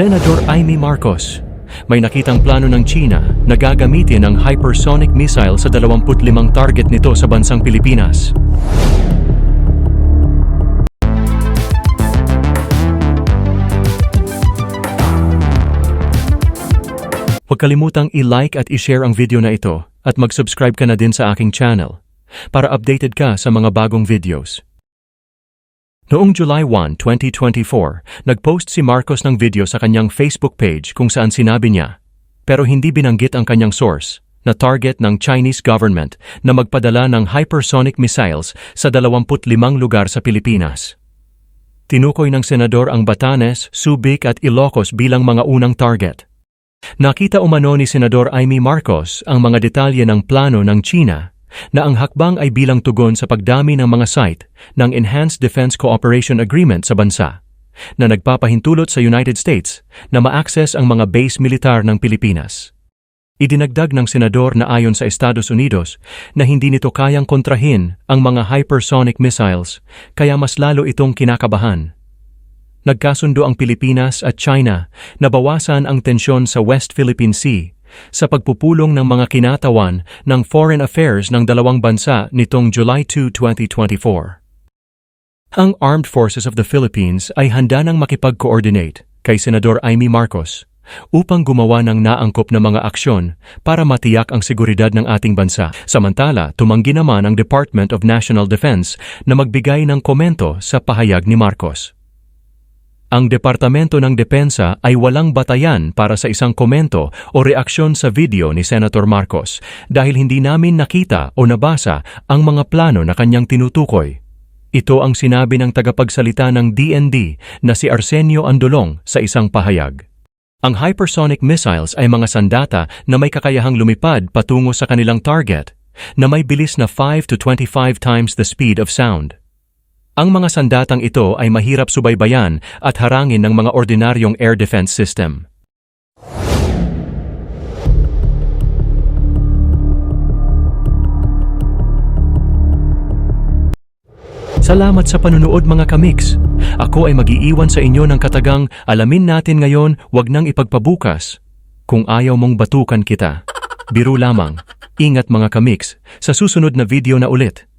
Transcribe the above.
Senador Amy Marcos, may nakitang plano ng China na gagamitin ang hypersonic missile sa 25 target nito sa bansang Pilipinas. Huwag kalimutang i-like at i-share ang video na ito at mag-subscribe ka na din sa aking channel para updated ka sa mga bagong videos. Noong July 1, 2024, nag-post si Marcos ng video sa kanyang Facebook page kung saan sinabi niya, pero hindi binanggit ang kanyang source, na target ng Chinese government na magpadala ng hypersonic missiles sa 25 lugar sa Pilipinas. Tinukoy ng senador ang Batanes, Subic at Ilocos bilang mga unang target. Nakita umano ni Senador Amy Marcos ang mga detalye ng plano ng China na ang hakbang ay bilang tugon sa pagdami ng mga site ng Enhanced Defense Cooperation Agreement sa bansa na nagpapahintulot sa United States na ma-access ang mga base militar ng Pilipinas. Idinagdag ng senador na ayon sa Estados Unidos na hindi nito kayang kontrahin ang mga hypersonic missiles kaya mas lalo itong kinakabahan. Nagkasundo ang Pilipinas at China na bawasan ang tensyon sa West Philippine Sea sa pagpupulong ng mga kinatawan ng foreign affairs ng dalawang bansa nitong July 2, 2024. Ang Armed Forces of the Philippines ay handa ng makipag-coordinate kay Senador Amy Marcos upang gumawa ng naangkop na mga aksyon para matiyak ang seguridad ng ating bansa. Samantala, tumanggi naman ang Department of National Defense na magbigay ng komento sa pahayag ni Marcos. Ang Departamento ng Depensa ay walang batayan para sa isang komento o reaksyon sa video ni Senator Marcos dahil hindi namin nakita o nabasa ang mga plano na kanyang tinutukoy. Ito ang sinabi ng tagapagsalita ng DND na si Arsenio Andolong sa isang pahayag. Ang hypersonic missiles ay mga sandata na may kakayahang lumipad patungo sa kanilang target na may bilis na 5 to 25 times the speed of sound. Ang mga sandatang ito ay mahirap subaybayan at harangin ng mga ordinaryong air defense system. Salamat sa panunood mga kamiks. Ako ay magiiwan sa inyo ng katagang alamin natin ngayon wag nang ipagpabukas. Kung ayaw mong batukan kita. Biro lamang. Ingat mga kamiks. Sa susunod na video na ulit.